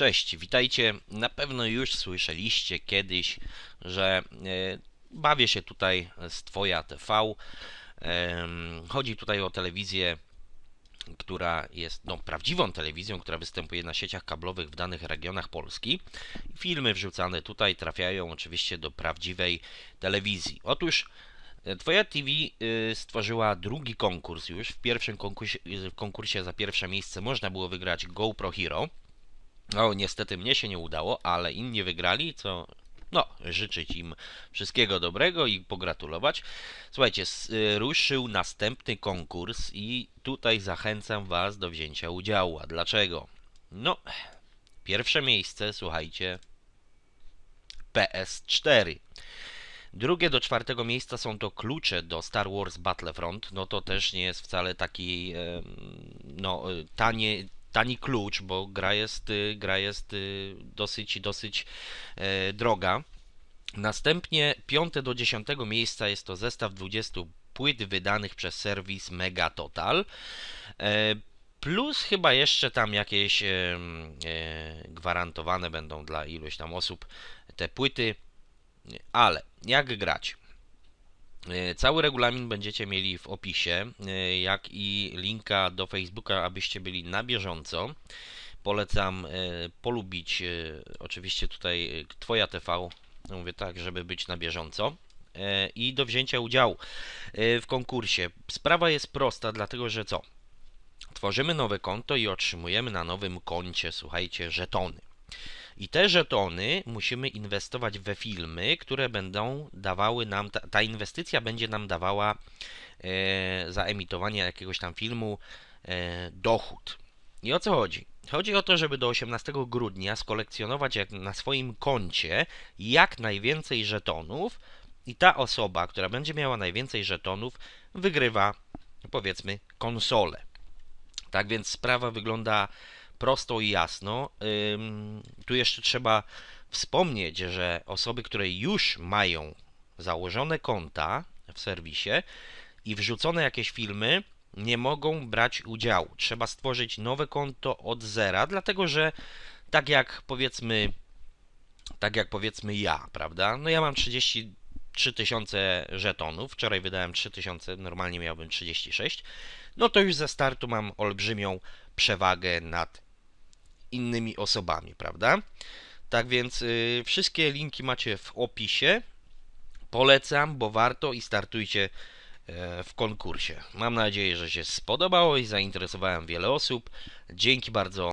Cześć, witajcie. Na pewno już słyszeliście kiedyś, że e, bawię się tutaj z Twoja TV. Chodzi tutaj o telewizję, która jest no, prawdziwą telewizją, która występuje na sieciach kablowych w danych regionach Polski. Filmy wrzucane tutaj trafiają oczywiście do prawdziwej telewizji. Otóż e, Twoja TV y, stworzyła drugi konkurs już. W pierwszym konkursie, w konkursie za pierwsze miejsce można było wygrać GoPro Hero. No, niestety mnie się nie udało, ale inni wygrali, co no, życzyć im wszystkiego dobrego i pogratulować. Słuchajcie, y, ruszył następny konkurs i tutaj zachęcam Was do wzięcia udziału. A dlaczego? No, pierwsze miejsce, słuchajcie, PS4. Drugie do czwartego miejsca są to klucze do Star Wars Battlefront. No to też nie jest wcale taki no, y, tanie, tani klucz, bo gra jest, y, gra jest y, dosyć, dosyć e, droga. Następnie piąte do dziesiątego miejsca jest to zestaw 20 płyt wydanych przez serwis Mega Total. E, Plus chyba jeszcze tam jakieś e, gwarantowane będą dla iluś tam osób te płyty. Ale jak grać? E, Cały regulamin będziecie mieli w opisie, e, jak i linka do Facebooka, abyście byli na bieżąco. Polecam e, polubić oczywiście tutaj Twoja TV, mówię tak, żeby być na bieżąco i do wzięcia udziału w konkursie. Sprawa jest prosta, dlatego że co? Tworzymy nowe konto i otrzymujemy na nowym koncie, słuchajcie, żetony. I te żetony musimy inwestować we filmy, które będą dawały nam, ta, ta inwestycja będzie nam dawała e, za emitowanie jakiegoś tam filmu e, dochód. I o co chodzi? Chodzi o to, żeby do 18 grudnia skolekcjonować na swoim koncie jak najwięcej żetonów i ta osoba, która będzie miała najwięcej żetonów, wygrywa powiedzmy konsolę. Tak więc sprawa wygląda prosto i jasno. Tu jeszcze trzeba wspomnieć, że osoby, które już mają założone konta w serwisie i wrzucone jakieś filmy, nie mogą brać udziału. Trzeba stworzyć nowe konto od zera, dlatego że tak jak powiedzmy, tak jak powiedzmy ja, prawda? No ja mam 33 tysiące żetonów. Wczoraj wydałem 3 tysiące, normalnie miałbym 36. No to już ze startu mam olbrzymią przewagę nad innymi osobami, prawda? Tak więc y, wszystkie linki macie w opisie. Polecam, bo warto i startujcie e, w konkursie. Mam nadzieję, że się spodobało i zainteresowałem wiele osób. Dzięki bardzo.